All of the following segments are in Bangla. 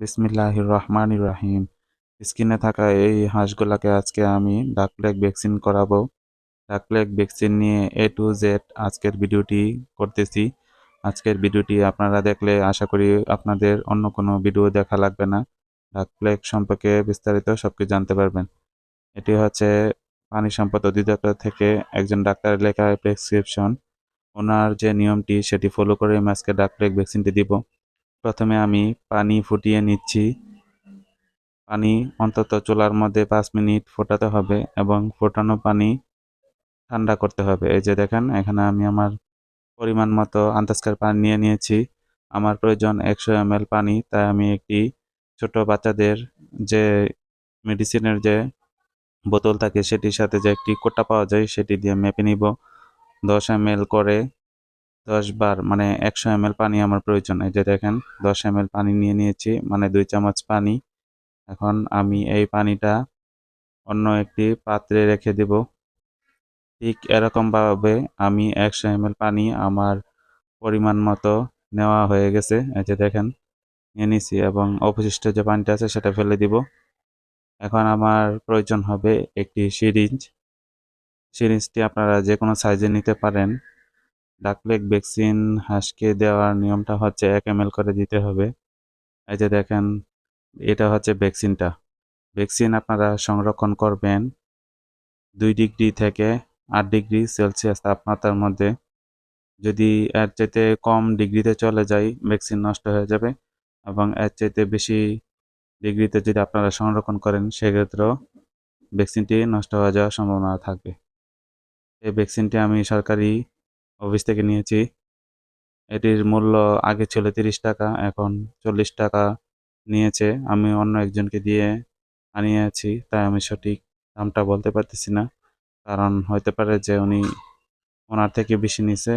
বিসমিল্লাহির রহমান রহিম। স্ক্রিনে থাকা এই হাঁসগুলাকে আজকে আমি ডাকলেক ভ্যাকসিন করাবো। ডাকলেক ভ্যাকসিন নিয়ে এ টু জেড আজকের ভিডিওটি করতেছি। আজকের ভিডিওটি আপনারা দেখলে আশা করি আপনাদের অন্য কোনো ভিডিও দেখা লাগবে না। ডাকলেক সম্পর্কে বিস্তারিত সব কিছু জানতে পারবেন। এটি হচ্ছে পানি সম্পদ অধিদপ্তর থেকে একজন ডাক্তারের লেখা প্রেসক্রিপশন ওনার যে নিয়মটি সেটি ফলো করে আমি আজকে ডাকলেক ভ্যাকসিনটি দিব। প্রথমে আমি পানি ফুটিয়ে নিচ্ছি। পানি অন্তত চুলার মধ্যে পাঁচ মিনিট ফোটাতে হবে এবং ফোটানো পানি ঠান্ডা করতে হবে। এই যে দেখেন, এখানে আমি আমার পরিমাণ মতো আন্দাজকার পানি নিয়ে নিয়েছি। আমার প্রয়োজন একশো এম পানি, তাই আমি একটি ছোট বাচ্চাদের যে মেডিসিনের যে বোতল থাকে, সেটির সাথে যে একটি কোটা পাওয়া যায়, সেটি দিয়ে মেপে নিব। দশ এম করে দশ বার মানে একশো এম পানি আমার প্রয়োজন এই যে দেখেন, দশ এম পানি নিয়ে নিয়েছি মানে দুই চামচ পানি। এখন আমি এই পানিটা অন্য একটি পাত্রে রেখে দেব। ঠিক এরকমভাবে আমি একশো এম পানি আমার পরিমাণ মতো নেওয়া হয়ে গেছে। এই যে দেখেন, নিয়ে নিছি এবং অবশিষ্ট যে পানিটা আছে সেটা ফেলে দিব। এখন আমার প্রয়োজন হবে একটি সিরিঞ্জ। সিরিঞ্জটি আপনারা যে কোনো সাইজে নিতে পারেন। ডাকলেক ভ্যাকসিন হাঁসকে দেওয়ার নিয়মটা হচ্ছে এক এম করে দিতে হবে। এই যে দেখেন, এটা হচ্ছে ভ্যাকসিনটা ভ্যাকসিন আপনারা সংরক্ষণ করবেন দুই ডিগ্রি থেকে আট ডিগ্রি সেলসিয়াস তাপমাত্রার মধ্যে। যদি এর চাইতে কম ডিগ্রিতে চলে যায় ভ্যাকসিন নষ্ট হয়ে যাবে এবং এর চাইতে বেশি ডিগ্রিতে যদি আপনারা সংরক্ষণ করেন, সেক্ষেত্রেও ভ্যাকসিনটি নষ্ট হয়ে যাওয়ার সম্ভাবনা থাকবে এই ভ্যাকসিনটি আমি সরকারি অফিস থেকে নিয়েছি। এটির মূল্য আগে ছিল তিরিশ টাকা, এখন চল্লিশ টাকা নিয়েছে। আমি অন্য একজনকে দিয়ে আনিয়েছি, তাই আমি সঠিক দামটা বলতে পারতেছি না। কারণ হতে পারে যে উনি ওনার থেকে বেশি নিছে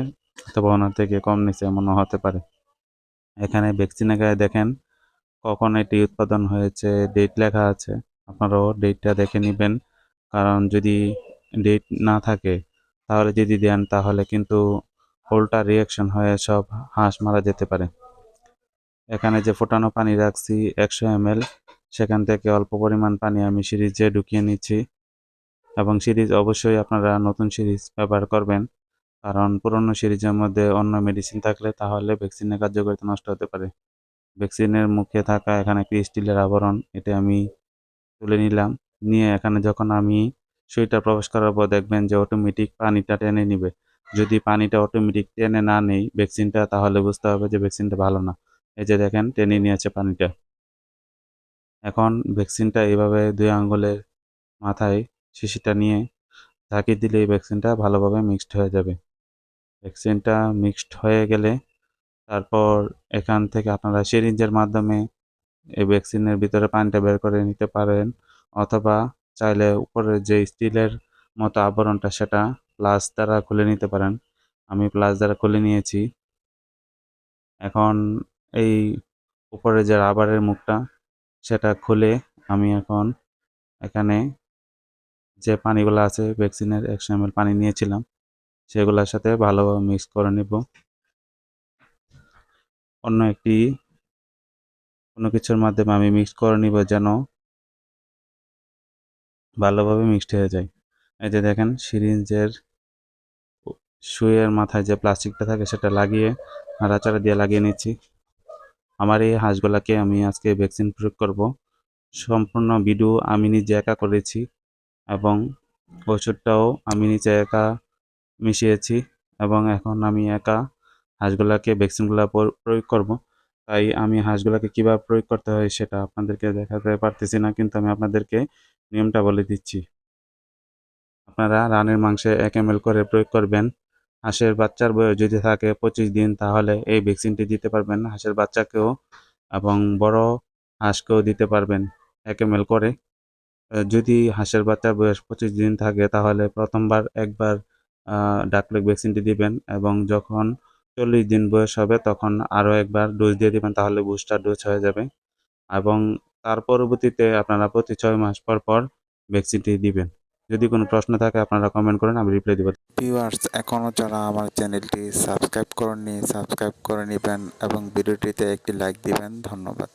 অথবা ওনার থেকে কম নিছে, এমনও হতে পারে। এখানে ভ্যাকসিনের গায়ে দেখেন কখন এটি উৎপাদন হয়েছে ডেট লেখা আছে। আপনারাও ডেটটা দেখে নেবেন। কারণ যদি ডেট না থাকে তাহলে যদি দেন, তাহলে কিন্তু উল্টা রিয়াকশন হয়ে সব হাঁস মারা যেতে পারে। এখানে যে ফোটানো পানি রাখছি একশো এম সেখান থেকে অল্প পরিমাণ পানি আমি সিরিজে ঢুকিয়ে নিচ্ছি। এবং সিরিজ অবশ্যই আপনারা নতুন সিরিজ ব্যবহার করবেন, কারণ পুরনো সিরিজের মধ্যে অন্য মেডিসিন থাকলে তাহলে ভ্যাকসিনের কার্যকারিতা নষ্ট হতে পারে। ভ্যাকসিনের মুখে থাকা এখানে একটি স্টিলের আবরণ, এটা আমি তুলে নিলাম। নিয়ে এখানে যখন আমি সুইটা প্রবেশ করার পর দেখবেন যে অটোমেটিক পানিটা টেনে নিবে। যদি পানিটা অটোমেটিক টেনে না নেই ভ্যাকসিনটা তাহলে বুঝতে হবে যে ভ্যাকসিনটা ভালো না। এই যে দেখেন, টেনে নিয়েছে পানিটা। এখন ভ্যাকসিনটা এইভাবে দুই আঙ্গুলের মাথায় শিশিটা নিয়ে ঝাঁকি দিলে এই ভ্যাকসিনটা ভালোভাবে মিক্সড হয়ে যাবে। ভ্যাকসিনটা মিক্সড হয়ে গেলে তারপর এখান থেকে আপনারা সিরিঞ্জের মাধ্যমে এই ভ্যাকসিনের ভিতরে পানিটা বের করে নিতে পারেন। অথবা চাইলে উপরে যে স্টিলের মতো আবরণটা সেটা প্লাস দ্বারা খুলে নিতে পারেন। আমি প্লাস দ্বারা খুলে নিয়েছি। এখন এই উপরে যে রাবারের মুখটা সেটা খুলে আমি এখন এখানে যে পানিগুলো আছে ভ্যাকসিনের একশো এম পানি নিয়েছিলাম, সেগুলোর সাথে ভালোভাবে মিক্স করে নেব। অন্য একটি কোনো কিছুর মাধ্যমে আমি মিক্স করে নিব যেন ভালোভাবে মিক্সড হয়ে যায়। যে দেখেন, সিরিঞ্জের সুইয়ের মাথায় যে প্লাস্টিকটা থাকে সেটা লাগিয়ে নাড়াচাড়া দিয়ে লাগিয়ে নিচ্ছি। আমার এই হাঁসগুলাকে আমি আজকে ভ্যাকসিন প্রয়োগ করব। সম্পূর্ণ ভিডিও আমি নিজে একা করেছি এবং ওষুধটাও আমি নিজে একা মিশিয়েছি এবং এখন আমি একা হাঁসগুলাকে ভ্যাকসিনগুলো প্রয়োগ করব। তাই আমি হাঁসগুলাকে কীভাবে প্রয়োগ করতে হয় সেটা আপনাদেরকে দেখাতে পারতেছি না, কিন্তু আমি আপনাদেরকে নিয়মটা বলে দিচ্ছি। আপনারা রানের মাংসে এক এম করে প্রয়োগ করবেন। হাঁসের বাচ্চার বয়স যদি থাকে পঁচিশ দিন, তাহলে এই ভ্যাকসিনটি দিতে পারবেন। হাঁসের বাচ্চাকেও এবং বড় হাঁসকেও দিতে পারবেন এক এম করে। যদি হাঁসের বাচ্চার বয়স পঁচিশ দিন থাকে, তাহলে প্রথমবার একবার ডাকলেক ভ্যাকসিনটি দিবেন এবং যখন চল্লিশ দিন বয়স হবে, তখন আরও একবার ডোজ দিয়ে দিবেন, তাহলে বুস্টার ডোজ হয়ে যাবে। এবং তার পরবর্তীতে আপনারা প্রতি ছয় মাস পর পর ভ্যাকসিনটি দিবেন। যদি কোনো প্রশ্ন থাকে আপনারা কমেন্ট করেন, আমি রিপ্লাই দিব। ভিউয়ার্স এখনও যারা আমার চ্যানেলটি সাবস্ক্রাইব করেননি সাবস্ক্রাইব করে নেবেন এবং ভিডিওটিতে একটি লাইক দিবেন। ধন্যবাদ।